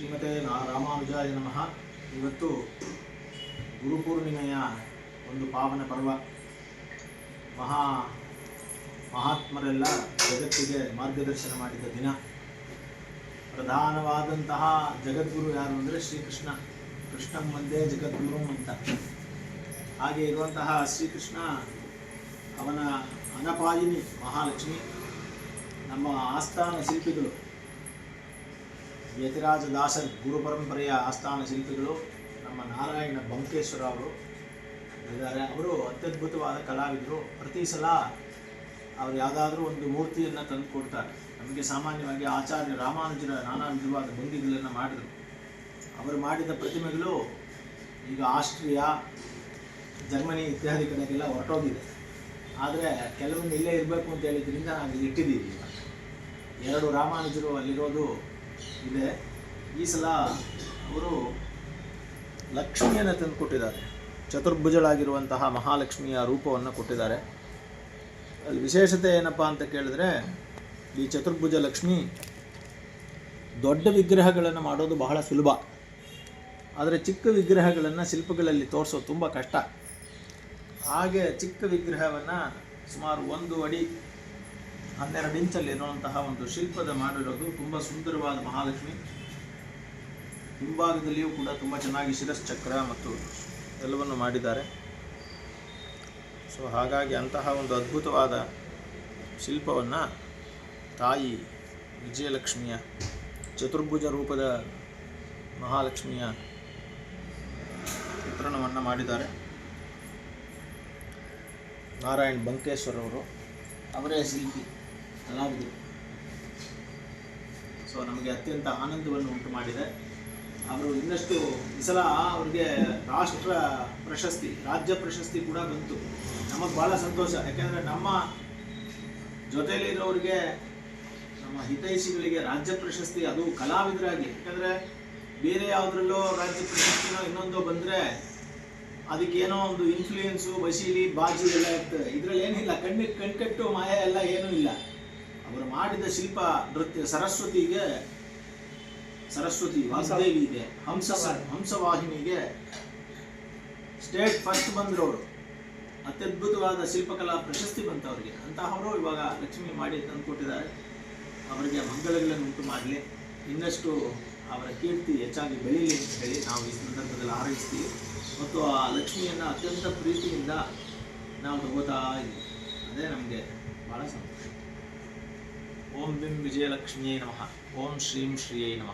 ಶ್ರೀಮತೆ ರಾಮಾನುಜಾಯ ನಮಃ. ಇವತ್ತು ಗುರುಪೂರ್ಣಿಮೆಯ ಒಂದು ಪಾವನ ಪರ್ವ. ಮಹಾ ಮಹಾತ್ಮರೆಲ್ಲ ಜಗತ್ತಿಗೆ ಮಾರ್ಗದರ್ಶನ ಮಾಡಿದ ದಿನ. ಪ್ರಧಾನವಾದಂತಹ ಜಗದ್ಗುರು ಯಾರು ಅಂದರೆ ಶ್ರೀಕೃಷ್ಣ. ಕೃಷ್ಣಂ ಒಂದೇ ಜಗದ್ಗುರು ಅಂತ. ಹಾಗೆ ಇರುವಂತಹ ಶ್ರೀಕೃಷ್ಣ ಅವನ ಅನಪಾಯಿನಿ ಮಹಾಲಕ್ಷ್ಮಿ. ನಮ್ಮ ಆಸ್ಥಾನ ಶಿಲ್ಪಿಗಳು. ಯತಿರಾಜ ದಾಸರ್ ಗುರು ಪರಂಪರೆಯ ಆಸ್ಥಾನ ಶಿಲ್ಪಿಗಳು ನಮ್ಮ ನಾರಾಯಣ ಬಂಕೇಶ್ವರ ಅವರು ಇದ್ದಾರೆ. ಅವರು ಅತ್ಯದ್ಭುತವಾದ ಕಲಾವಿದರು. ಪ್ರತಿ ಸಲ ಅವರು ಯಾವುದಾದ್ರೂ ಒಂದು ಮೂರ್ತಿಯನ್ನು ತಂದು ಕೊಡ್ತಾರೆ. ನಮಗೆ ಸಾಮಾನ್ಯವಾಗಿ ಆಚಾರ್ಯ ರಾಮಾನುಜರ ನಾನಾ ವಿಧವಾದ ಬಂದಿಗಳನ್ನು ಮಾಡಿದರು. ಅವರು ಮಾಡಿದ ಪ್ರತಿಮೆಗಳು ಈಗ ಆಸ್ಟ್ರಿಯಾ, ಜರ್ಮನಿ ಇತ್ಯಾದಿ ಕಡೆಗೆಲ್ಲ ಹೊರಟೋಗಿದೆ. ಆದರೆ ಕೆಲವೊಂದು ಇಲ್ಲೇ ಇರಬೇಕು ಅಂತ ಹೇಳಿದ್ರಿಂದ ನಾವು ಇಲ್ಲಿ ಇಟ್ಟಿದ್ದೀವಿ. ಎರಡು ರಾಮಾನುಜರು ಅಲ್ಲಿರೋದು ಇದೆ. ಈ ಸಲ ಅವರು ಲಕ್ಷ್ಮಿಯನ್ನು ತಂದು ಕೊಟ್ಟಿದ್ದಾರೆ. ಚತುರ್ಭುಜಳಾಗಿರುವಂತಹ ಮಹಾಲಕ್ಷ್ಮಿಯ ರೂಪವನ್ನು ಕೊಟ್ಟಿದ್ದಾರೆ. ಅಲ್ಲಿ ವಿಶೇಷತೆ ಏನಪ್ಪ ಅಂತ ಕೇಳಿದ್ರೆ, ಈ ಚತುರ್ಭುಜ ಲಕ್ಷ್ಮಿ ದೊಡ್ಡ ವಿಗ್ರಹಗಳನ್ನು ಮಾಡೋದು ಬಹಳ ಸುಲಭ. ಆದರೆ ಚಿಕ್ಕ ವಿಗ್ರಹಗಳನ್ನು ಶಿಲ್ಪಗಳಲ್ಲಿ ತೋರಿಸೋದು ತುಂಬ ಕಷ್ಟ. ಹಾಗೆ ಚಿಕ್ಕ ವಿಗ್ರಹವನ್ನು ಸುಮಾರು ಒಂದು ಅಡಿ ಹನ್ನೆರಡು ಇಂಚಲ್ಲಿರುವಂತಹ ಒಂದು ಶಿಲ್ಪದ ಮಾಡಿರೋದು ತುಂಬ ಸುಂದರವಾದ ಮಹಾಲಕ್ಷ್ಮಿ. ಹಿಂಭಾಗದಲ್ಲಿಯೂ ಕೂಡ ತುಂಬ ಚೆನ್ನಾಗಿ ಶಿರಶ್ಚಕ್ರ ಮತ್ತು ಎಲ್ಲವನ್ನು ಮಾಡಿದ್ದಾರೆ. ಸೊ ಹಾಗಾಗಿ ಅಂತಹ ಒಂದು ಅದ್ಭುತವಾದ ಶಿಲ್ಪವನ್ನು ತಾಯಿ ವಿಜಯಲಕ್ಷ್ಮಿಯ ಚತುರ್ಭುಜ ರೂಪದ ಮಹಾಲಕ್ಷ್ಮಿಯ ಚಿತ್ರಣವನ್ನು ಮಾಡಿದ್ದಾರೆ. ನಾರಾಯಣ್ ಬಂಕೇಶ್ವರವರು. ಅವರೇ ಶಿಲ್ಪಿ. ಕಲಾವಿದರು ಸೊ ನಮಗೆ ಅತ್ಯಂತ ಆನಂದವನ್ನು ಉಂಟು ಮಾಡಿದೆ. ಅವರು ಇನ್ನಷ್ಟು, ಈ ಸಲ ಅವ್ರಿಗೆ ರಾಷ್ಟ್ರ ಪ್ರಶಸ್ತಿ, ರಾಜ್ಯ ಪ್ರಶಸ್ತಿ ಕೂಡ ಬಂತು. ನಮಗೆ ಭಾಳ ಸಂತೋಷ. ಯಾಕೆಂದರೆ ನಮ್ಮ ಜೊತೆಯಲ್ಲಿರೋರಿಗೆ ನಮ್ಮ ಹಿತೈಷಿಗಳಿಗೆ ರಾಜ್ಯ ಪ್ರಶಸ್ತಿ ಅದು ಕಲಾವಿದರಾಗಿ. ಯಾಕಂದರೆ ಬೇರೆ ಯಾವುದ್ರಲ್ಲೋ ರಾಜ್ಯ ಪ್ರಶಸ್ತಿನೋ ಇನ್ನೊಂದೋ ಬಂದರೆ ಅದಕ್ಕೇನೋ ಒಂದು ಇನ್ಫ್ಲೂಯೆನ್ಸು ವಶೀಲಿ ಬಾಜಿ ಎಲ್ಲ ಇರ್ತದೆ. ಇದರಲ್ಲಿ ಏನಿಲ್ಲ ಕಣ್ಣಿಗೆ ಕಣ್ಕಟ್ಟು ಮಾಯ ಎಲ್ಲ ಏನೂ ಇಲ್ಲ. ಅವರು ಮಾಡಿದ ಶಿಲ್ಪ ನೃತ್ಯ ಸರಸ್ವತಿಗೆ ಸರಸ್ವತಿ ವಾಸುದೇವಿಗೆ ಹಂಸ ಹಂಸವಾಹಿನಿಗೆ ಸ್ಟೇಟ್ ಫಸ್ಟ್ ಬಂದ್ರವರು. ಅತ್ಯದ್ಭುತವಾದ ಶಿಲ್ಪಕಲಾ ಪ್ರಶಸ್ತಿ ಬಂತು ಅವರಿಗೆ ಅಂತಹವರು ಇವಾಗ ಲಕ್ಷ್ಮಿ ಮಾಡಿ ತಂದುಕೊಟ್ಟಿದ್ದಾರೆ. ಅವರಿಗೆ ಮಂಗಳಗಳನ್ನು ಉಂಟು ಮಾಡಲಿ. ಇನ್ನಷ್ಟು ಅವರ ಕೀರ್ತಿ ಹೆಚ್ಚಾಗಿ ಬೆಳೀಲಿ ಅಂತ ಹೇಳಿ ನಾವು ಈ ಸಂದರ್ಭದಲ್ಲಿ ಹಾರೈಸ್ತೀವಿ. ಮತ್ತು ಆ ಲಕ್ಷ್ಮಿಯನ್ನು ಅತ್ಯಂತ ಪ್ರೀತಿಯಿಂದ ನಾವು ತಗೋತಾ ಇದ್ದೀವಿ. ಅದೇ ನಮಗೆ ಭಾಳ ಸಂತೋಷ. ఓం విం విజయలక్ష్మ్యై నమ. ఓం శ్రీం శ్రీయై నమ.